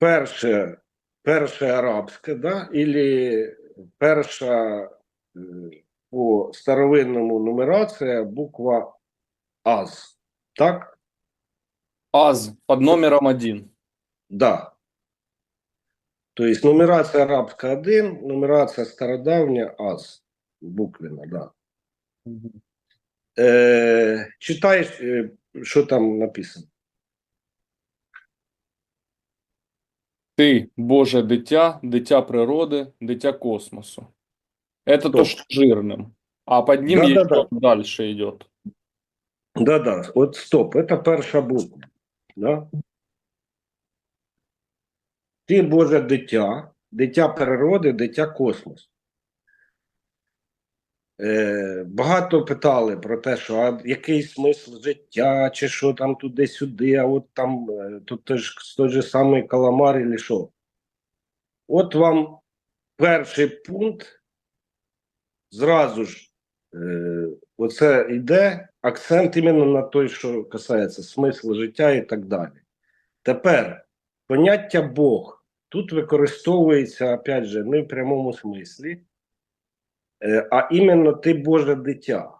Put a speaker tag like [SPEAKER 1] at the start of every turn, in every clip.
[SPEAKER 1] перше, перше арабське, да, или перша е, по старовинному нумерація буква АЗ. Так?
[SPEAKER 2] АЗ под номером один.
[SPEAKER 1] Да. Тобто нумерація арабська 1, нумерація стародавня АЗ. Буквена, да. Е, читаєш, е, що там написано?
[SPEAKER 2] Ты, Боже дитя, дитя природы, дитя космосу. Это то,
[SPEAKER 1] Стоп.
[SPEAKER 2] что жирным. А под ним
[SPEAKER 1] Да-да-да.
[SPEAKER 2] еще дальше идет.
[SPEAKER 1] Да-да, от стоп, це перша буква. Да? Ти Боже дитя, дитя природи, дитя космосу. Е, багато питали про те, що а який смисл життя, чи що там туди-сюди, а от там е, тут теж той же самий каламар, і що. От вам перший пункт, зразу ж, е, оце йде акцент іменно на той, що касається смислу життя і так далі. Тепер поняття Бог тут використовується, опять же, не в прямому смислі, а іменно ти Боже дитя,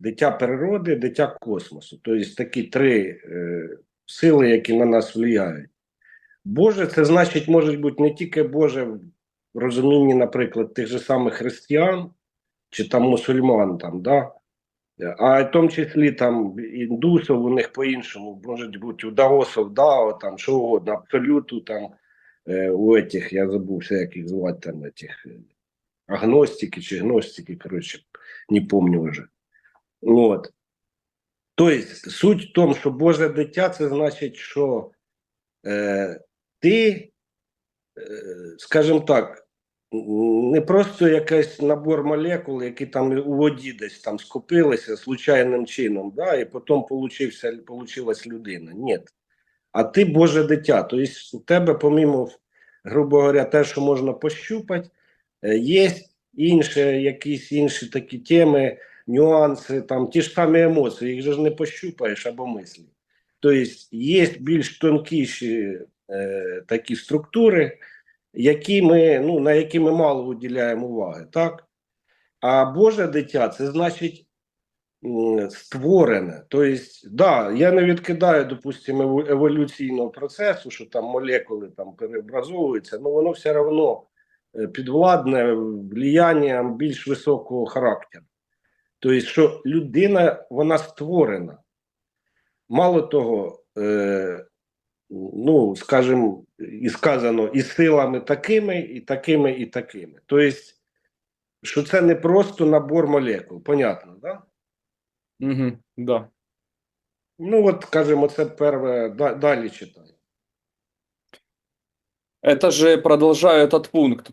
[SPEAKER 1] дитя природи, дитя космосу. Тобто такі три е, сили, які на нас впливають. Боже, це значить, може бути не тільки Боже в розумінні, наприклад, тих же самих християн чи там мусульман, там, да? а в тому числі там індусів, у них по-іншому, може бути у даосів, дао, там, що угодно, абсолюту, там, е, у этих, я забувся, як їх звати, там, этих, е, агностики чи гностики, коротше, не помню вже. От. Тобто, суть в тому, що Боже дитя, це значить, що е, ти, е, скажімо так, не просто якийсь набор молекул, які там у воді десь там скопилися случайним чином, да, і потім получилась людина. Ні. А ти Боже дитя. Тобто у тебе, помімо, грубо говоря, те, що можна пощупати, є інші, якісь інші такі теми, нюанси, там ті ж самі емоції, їх же ж не пощупаєш або мислі. Тобто є більш тонкіші е, такі структури, які ми, ну, на які ми мало виділяємо уваги, так? А Боже дитя це значить створене. Тобто, да, я не відкидаю, допустимо, еволюційного процесу, що там молекули там переобразовуються, але воно все одно е, підвладне влиянням більш високого характеру. Тобто, що людина вона створена. Мало того, е, ну, скажімо, і сказано, і силами такими, і такими, і такими. Тобто, що це не просто набор молекул, понятно, да?
[SPEAKER 2] Угу, да.
[SPEAKER 1] Ну, от, скажімо, це перше, да- далі читай.
[SPEAKER 2] Это же продолжаю этот пункт.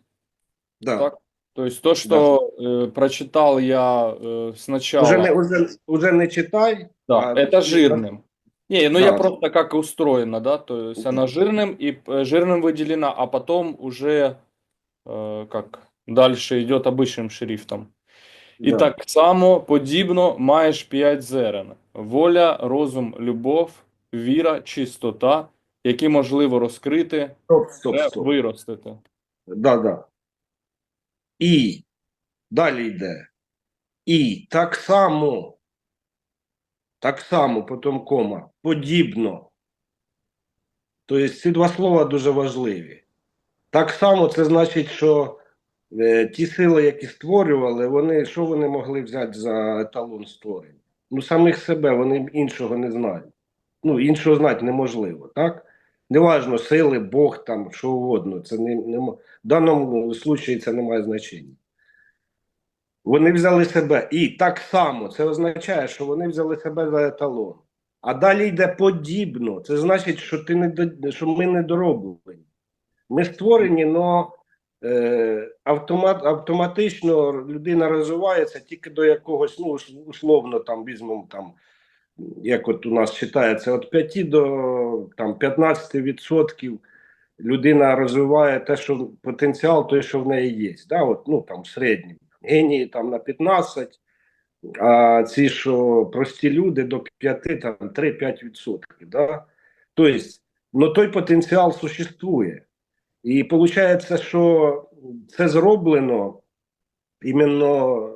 [SPEAKER 1] Да.
[SPEAKER 2] Так. То есть то, что э, прочитал я э, сначала.
[SPEAKER 1] Уже, не, уже, уже не читай,
[SPEAKER 2] Да,
[SPEAKER 1] А,
[SPEAKER 2] это
[SPEAKER 1] да.
[SPEAKER 2] жирным. Не, ну
[SPEAKER 1] Да.
[SPEAKER 2] я просто как устроено, да, то есть она жирным и э, жирным выделена, а потом уже э, как дальше идет обычным шрифтом. І
[SPEAKER 1] Да.
[SPEAKER 2] так само подібно маєш п'ять зерен: воля, розум, любов, віра, чистота, які можливо розкрити,
[SPEAKER 1] стоп, стоп,
[SPEAKER 2] е,
[SPEAKER 1] стоп.
[SPEAKER 2] виростити.
[SPEAKER 1] Да, да. І далі йде. І так само, так само, потім кома, подібно. Тобто ці два слова дуже важливі. Так само це значить, що е, ті сили, які створювали, вони що вони могли взяти за еталон створення? Ну, самих себе, вони іншого не знають. Ну, іншого знати неможливо, так? Неважно, сили, Бог там, що угодно. Це не, не, в даному случаї це не має значення. Вони взяли себе. І так само це означає, що вони взяли себе за еталон. А далі йде подібно. Це значить, що ти не що ми не дороблені. Ми створені, але е, автомат, автоматично людина розвивається тільки до якогось, ну, условно, там візьмемо там, як от у нас вважається, від 5 до там, 15% людина розвиває те, що потенціал, той, що в неї є. Да? От, ну, там, в середньому. Генії там на 15, а ці, що прості люди до 5, там 3-5%. Да? Тобто, Но той потенціал существує. І виходить, що це зроблено іменно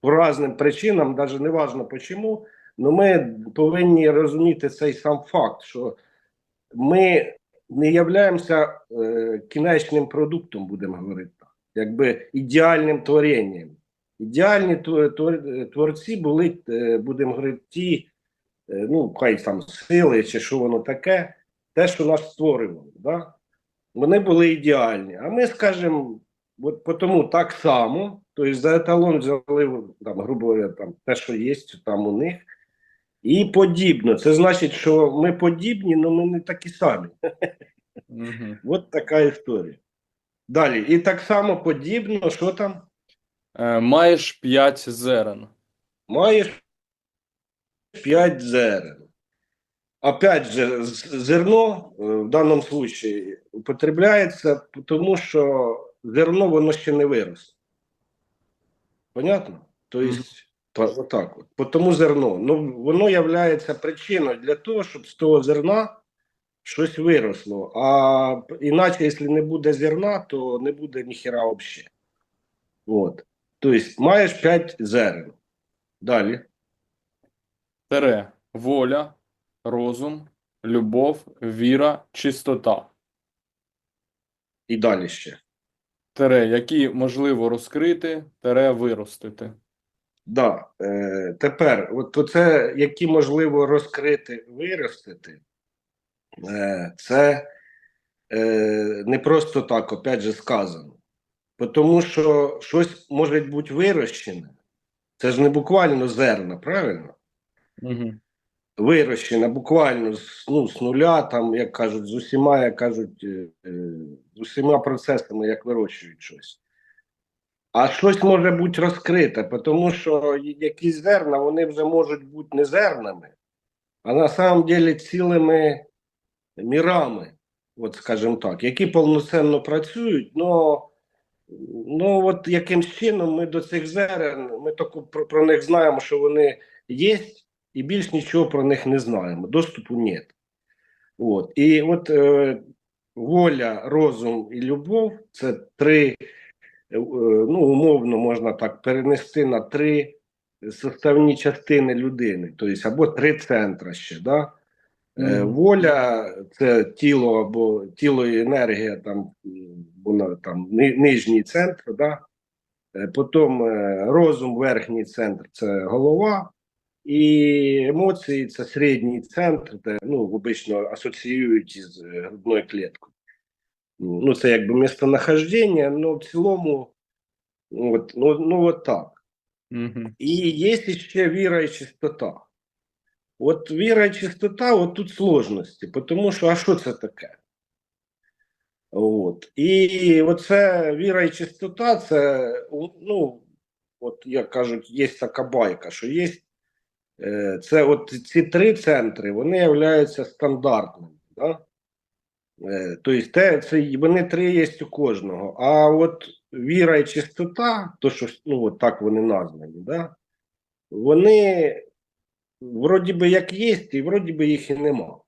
[SPEAKER 1] по різним причинам, навіть не важно чому, але ми повинні розуміти цей сам факт, що ми не являємося е, кінечним продуктом, будемо говорити якби ідеальним творінням. Ідеальні твор- творці були, е, будемо говорити, ті, е, ну, хай там сили чи що воно таке, те, що нас створювало. Да? Вони були ідеальні. А ми скажемо, по тому так само, тобто за еталон взяли там, грубо говоря, там, те, що є там у них, і подібно. Це значить, що ми подібні, але ми не такі самі.
[SPEAKER 2] Мгм.
[SPEAKER 1] От така історія. Далі. І так само подібно, що там?
[SPEAKER 2] Е, Маєш 5 зерен.
[SPEAKER 1] Маєш 5 зерен. Опять же, зерно е, в даному случаї употребляється, тому що зерно воно ще не виросло. Понятно? Тобто, отак от. По Тому зерно. Ну, воно є причиною для того, щоб з того зерна щось виросло. А іначе, якщо не буде зерна, то не буде ніхіра взагалі. От. Тобто, маєш 5 зерен. Далі.
[SPEAKER 2] Тере. Воля, розум, любов, віра, чистота.
[SPEAKER 1] І далі ще.
[SPEAKER 2] Тере, які можливо розкрити, тере виростити.
[SPEAKER 1] Да. Е, тепер, от оце, які можливо розкрити, виростити, е, це е, не просто так, опять же, сказано. Тому що щось може бути вирощене. Це ж не буквально зерна, правильно?
[SPEAKER 2] Угу.
[SPEAKER 1] Вирощена буквально з, ну, з нуля, там, як кажуть, з усіма, як кажуть, е, е, з усіма процесами, як вирощують щось. А щось може бути розкрите, тому що якісь зерна вони вже можуть бути не зернами, а на самом деле цілими мірами, от скажімо так, які повноцінно працюють, но ну от яким чином ми до цих зерен, ми тільки про, про них знаємо, що вони є, і більш нічого про них не знаємо. Доступу нет. От. І от е, воля, розум і любов це три ну, умовно можна так перенести на три составні частини людини, тобто або три центра ще. Да? Е,
[SPEAKER 2] Мгм.
[SPEAKER 1] Воля це тіло або тіло і енергія, там вона там нижній центр, да? Е, потім е, розум, верхній центр це голова, і емоції це середній центр, де ну, обично асоціюють із е, грудною кліткою. Ну, це якби містонахождення, але в цілому, от, ну, ну от так.
[SPEAKER 2] Угу.
[SPEAKER 1] І є ще віра і чистота. От віра і чистота, от тут сложності, тому що, а що це таке? От. І оце віра і чистота, це, ну, от як кажуть, є така байка, що є, е, це от ці три центри, вони являються стандартними. Да? Тобто те, це, вони три є у кожного. А от віра і чистота, то що ну, от так вони названі, да? вони вроді би як є, і вроді би їх і нема.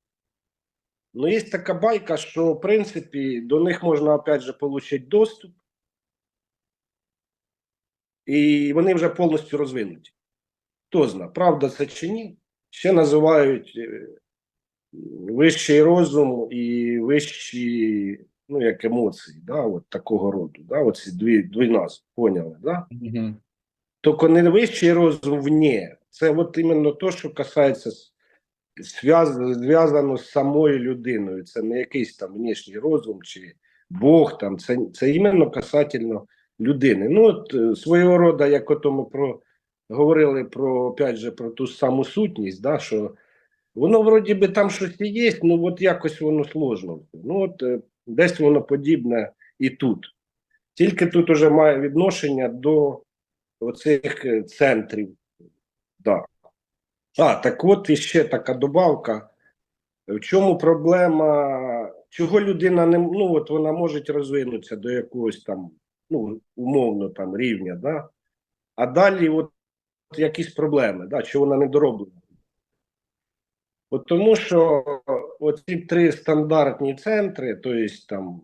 [SPEAKER 1] Ну, є така байка, що в принципі до них можна опять же отримати доступ, і вони вже повністю розвинуті. Хто знає, правда це чи ні? Ще називають е, вищий розум і вищі, ну, як емоції, да, от такого роду. Да, оці дві, дві назви, поняли, да?
[SPEAKER 2] Угу.
[SPEAKER 1] Тільки не вищий розум вне. Це от іменно то, що касається зв'яз- зв'язано з самою людиною. Це не якийсь там внішній розум чи Бог там. Це, це іменно касательно людини. Ну, от е, свого роду, як ото ми про говорили про опять же про ту саму сутність, да, що воно вроді би там щось і є, ну от якось воно сложно. Ну от е, десь воно подібне і тут. Тільки тут уже має відношення до оцих е, центрів. Да. А, так от іще така добавка. В чому проблема? Чого людина не ну, от вона може розвинутися до якогось там, ну, умовно там рівня, да? а далі от якісь проблеми, да? що вона не дороблена. От тому що оці три стандартні центри, то есть там,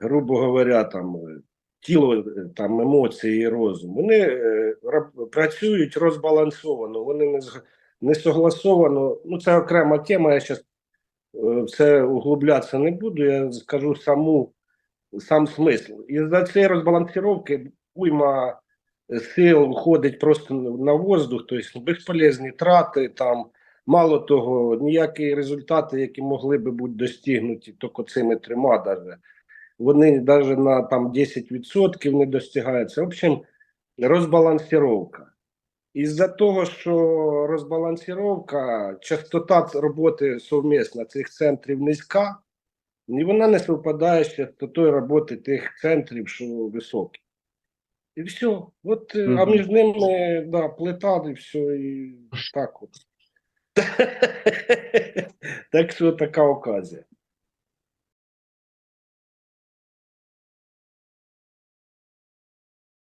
[SPEAKER 1] грубо говоря, там е, тіло, е, там емоції і розум, вони е, працюють розбалансовано, вони не, не согласовано. Ну, це окрема тема, я зараз в це углублятися не буду, я скажу саму, сам смисл. І за цієї розбалансировки уйма сил входить просто на воздух, тобто безполезні трати там. Мало того, ніякі результати, які могли би бути достигнуті тільки цими трьома, даже, вони навіть на там 10% не достигаються. В общем, розбалансировка. Із-за того, що розбалансировка, частота роботи совмісна цих центрів низька, і вона не співпадає з частотою роботи тих центрів, що високі. І все. От, е, а між ними да, плита, і все, і так от. Так що така оказія.